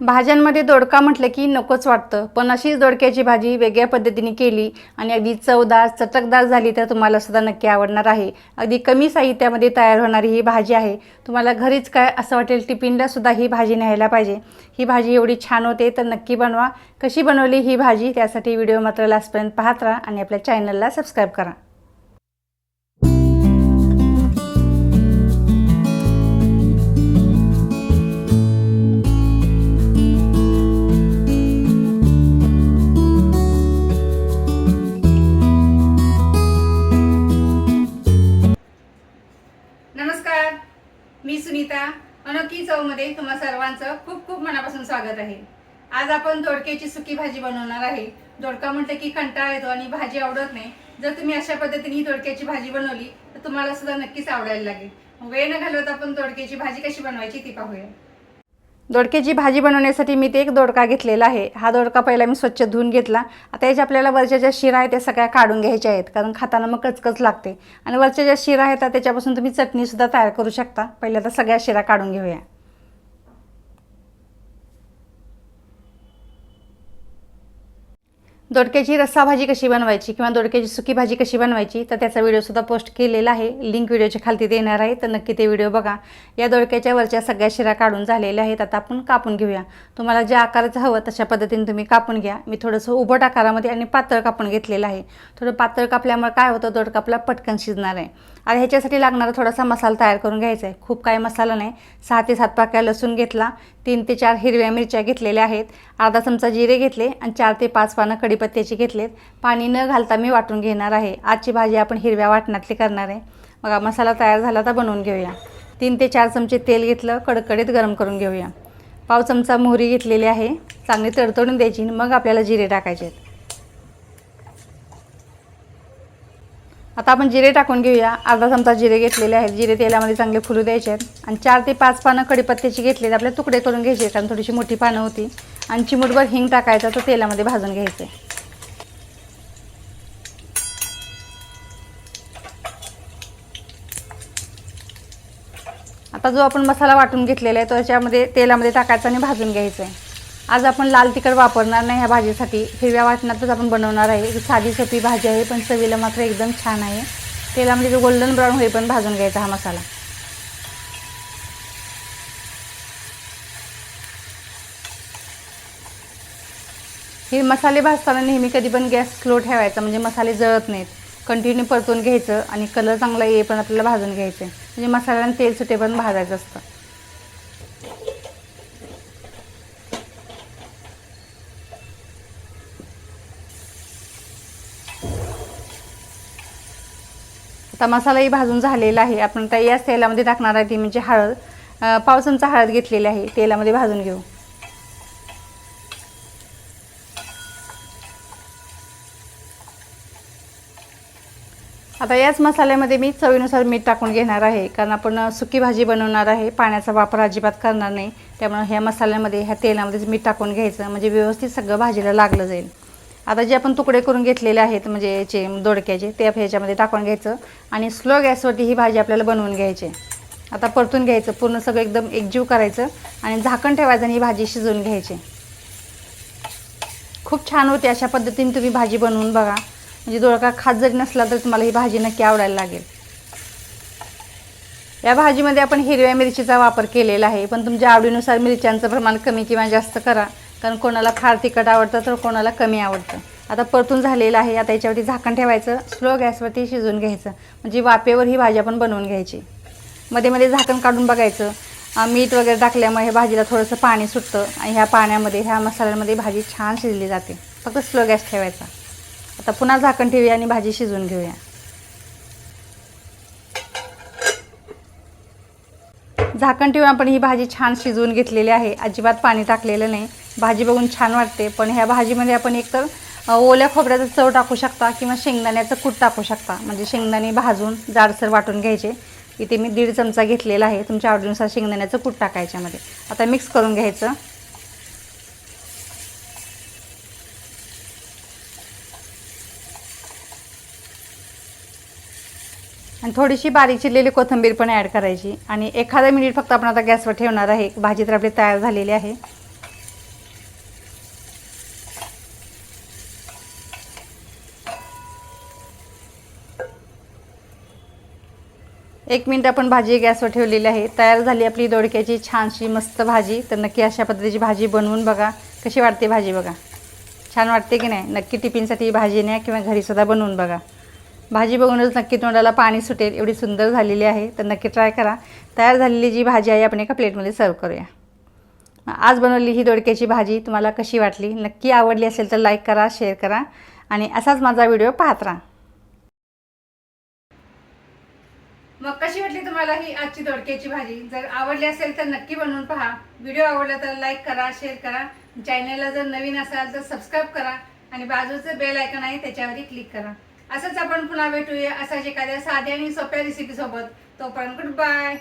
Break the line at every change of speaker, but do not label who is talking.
भाज्यांमध्ये दोडका म्हटलं की नकोच वाटतं. पण अशीच दोडक्याची भाजी वेगळ्या पद्धतीने केली आणि अगदी चवदार चटकदार झाली तर तुम्हाला सुद्धा नक्की आवडणार आहे. अगदी कमी साहित्यामध्ये तयार होणारी ही भाजी आहे. तुम्हाला घरीच काय असं वाटेल टिफिनला सुद्धा ही भाजी न्यायला पाहिजे. ही भाजी एवढी छान होते तर नक्की बनवा. कशी बनवली ही भाजी त्यासाठी व्हिडिओ मात्र लास्टपर्यंत पाहत राहा आणि आपल्या चॅनलला सबस्क्राईब करा. मध्ये तुम्हा सर्वांचं खूप खूप मनापासून स्वागत आहे. आज आपण दोडक्याची सुकी भाजी बनवणार आहे. दोडका म्हटलं की कंटाळा येतो आणि भाजी आवडत नाही. जर तुम्ही अशा पद्धतीने ही दोडक्याची भाजी बनवली तर तुम्हाला सुद्धा नक्कीच आवडायला लागेल. वेळ न घालवता आपण दोडक्याची भाजी कशी बनवायची ती पाहूया. दोडक्याची भाजी बनवण्यासाठी मी ते एक दोडका घेतलेला आहे. हा दोडका पहिला मी स्वच्छ धुवून घेतला. आता याच्या आपल्याला वरच्या ज्या शिरा आहेत त्या सगळ्या काढून घ्यायच्या आहेत कारण खाताना मग कचकच लागते. आणि वरच्या ज्या शिरा आहेत त्याच्यापासून तुम्ही चटणीसुद्धा तयार करू शकता. पहिल्या तर सगळ्या शिरा काढून घेऊया. दोडक्याची रस्सा भाजी कशी बनवायची किंवा दोडक्याची सुकी भाजी कशी बनवायची तर त्याचा व्हिडिओसुद्धा पोस्ट केलेला आहे. लिंक व्हिडिओच्या खालती देणार आहे तर नक्की ते व्हिडिओ बघा. या दोडक्याच्या वरच्या सगळ्या शिरा काढून झालेल्या आहेत आता आपण कापून घेऊया. तुम्हाला ज्या आकाराचं हवं तशा पद्धतीने तुम्ही कापून घ्या. मी थोडंसं उभट आकारामध्ये आणि पातळ कापून घेतलेलं आहे. थोडं पातळ कापल्यामुळे काय होतं दोडका आपला पटकन शिजणार आहे. आणि ह्याच्यासाठी लागणारा थोडासा मसाला तयार करून घ्यायचा आहे. खूप काही मसाला नाही. सहा ते सात पाक्या लसूण घेतला. तीन ते चार हिरव्या मिरच्या घेतलेल्या आहेत. अर्धा चमचा जिरे घेतले आणि चार ते पाच पानं कढीपत्त्याचे घेतलेत. पाणी न घालता मी वाटून घेणार आहे. आजची भाजी आपण हिरव्या वाटणातली करणार आहे. बघा मसाला तयार झाला तर बनवून घेऊया. तीन ते चार चमचे तेल घेतलं कडकडीत गरम करून घेऊया. पाव चमचा मोहरी घेतलेली आहे. चांगली तडतडून द्यायची मग आपल्याला जिरे टाकायचे आहेत. आता आपण जिरे टाकून घेऊया. अर्धा चमचा जिरे घेतलेले आहेत. जिरे तेलामध्ये चांगले फुलू द्यायचे आहेत. आणि चार ते पाच पानं कडीपत्त्याची घेतलेली आपले तुकडे करून घ्यायचे कारण थोडीशी मोठी पानं होती. आणि चिमूटभर हिंग टाकायचं तर तेलामध्ये भाजून घ्यायचे. आता जो आपण मसाला वाटून घेतलेला आहे तो याच्यामध्ये तेलामध्ये टाकायचा आणि भाजून घ्यायचं आहे. आज आपण लाल तिखट वापरणार नाही ह्या भाजीसाठी. हिरव्या वाटणातच आपण बनवणार आहे. साधी सोपी भाजी आहे पण चवीला मात्र एकदम छान आहे. तेलामध्ये जो गोल्डन ब्राऊन होईपर्यंत भाजून घ्यायचा हा मसाला. हे मसाले भाजताना नेहमी कधी पण गॅस स्लो ठेवायचा म्हणजे मसाले जळत नाहीत. कंटिन्यू परतून घ्यायचं आणि कलर चांगला येईपर्यंत आपल्याला भाजून घ्यायचं आहे म्हणजे मसाल्यानं तेल सुटेपर्यंत भाजायचं असतं. आता मसालाही भाजून झालेला आहे. आपण आता याच तेलामध्ये टाकणार आहे ती म्हणजे हळद. पावसांचा पाव चमचा हळद घेतलेली आहे. तेलामध्ये भाजून घेऊ. आता याच मसाल्यामध्ये मी चवीनुसार मीठ टाकून घेणार आहे. कारण आपण सुकी भाजी बनवणार आहे. पाण्याचा वापर अजिबात करणार नाही. त्यामुळे ह्या मसाल्यामध्ये ह्या तेलामध्येच मीठ टाकून घ्यायचं. म्हणजे व्यवस्थित सगळं भाजीला लागलं जाईल. आता जे आपण तुकडे करून घेतलेले आहेत म्हणजे याचे दोडक्याचे ते ह्याच्यामध्ये टाकून घ्यायचं. आणि स्लो गॅसवरती ही भाजी आपल्याला बनवून घ्यायची. आता परतून घ्यायचं. पूर्ण सगळं एकदम एकजीव करायचं. आणि झाकण ठेवायचं आणि ही भाजी शिजवून घ्यायची. खूप छान होते अशा पद्धतीने तुम्ही भाजी बनवून बघा. म्हणजे दोडका खात जरी नसला तरी तुम्हाला ही भाजी नक्की आवडायला लागेल. या भाजीमध्ये आपण हिरव्या मिरचीचा वापर केलेला आहे पण तुमच्या आवडीनुसार मिरच्यांचं प्रमाण कमी किंवा जास्त करा कारण कोणाला फार तिखट आवडतं तर कोणाला कमी आवडतं. आता परतून झालेलं आहे आता याच्यावरती झाकण ठेवायचं स्लो गॅसवरती शिजवून घ्यायचं म्हणजे वाफेवर ही भाजी आपण बनवून घ्यायची. मध्ये मध्ये झाकण काढून बघायचं. मीठ वगैरे टाकल्यामुळे हे भाजीला थोडंसं पाणी सुटतं आणि ह्या पाण्यामध्ये ह्या मसाल्यांमध्ये भाजी छान शिजली जाते. फक्त स्लो गॅस ठेवायचा. आता पुन्हा झाकण ठेवूया आणि भाजी शिजवून घेऊया. झाकण ठेवून आपण ही भाजी छान शिजवून घेतलेली आहे. अजिबात पाणी टाकलेलं नाही. भाजी बघून छान वाटते. पण ह्या भाजीमध्ये आपण एकतर ओल्या खोबऱ्याचं चव टाकू शकता किंवा शेंगदाण्याचं कूट टाकू शकता. म्हणजे शेंगदाणे भाजून जाडसर वाटून घ्यायचे. इथे मी दीड चमचा घेतलेला आहे. तुमच्या आवडीनुसार शेंगदाण्याचं कूट टाकायच्यामध्ये आता मिक्स करून घ्यायचं. आणि थोडीशी बारीक चिरलेली कोथिंबीर पण ॲड करायची. आणि एखादा मिनिट फक्त आपण आता गॅसवर ठेवणार आहे. भाजी तर आपली तयार झालेली आहे. एक मिनिट आपण भाजी गॅसवर ठेवलेली आहे. तयार झाली आपली दोडक्याची छानशी मस्त भाजी. तर नक्की अशा पद्धतीची भाजी बनवून बघा. कशी वाटते भाजी बघा. छान वाटते की नाही? नक्की टिफिनसाठी भाजी न्या किंवा घरीसुद्धा बनवून बघा. भाजी बघूनच नक्की तोंडाला पाणी सुटेल. एवढी सुंदर झालेली आहे. तर नक्की ट्राय करा. तयार झालेली जी भाजी आहे आपण एका प्लेटमध्ये सर्व करूया. आज बनवली ही दोडक्याची भाजी तुम्हाला कशी वाटली? नक्की आवडली असेल तर लाईक करा शेअर करा आणि असाच माझा व्हिडिओ पाहत राहा. मग कशी वाटली तुम्हाला ही आजची दोडक्याची भाजी? जर आवडली असेल तर नक्की बनवून पहा. व्हिडिओ आवडला तर लाईक करा शेअर करा. चॅनलला जर नवीन असाल तर सबस्क्राईब करा आणि बाजूचं बेल आयकन आहे त्याच्यावरही क्लिक करा. असंच आपण पुन्हा भेटूया असाच एखाद्या साध्या आणि सोप्या रेसिपी सोबत. तोपर्यंत गुड बाय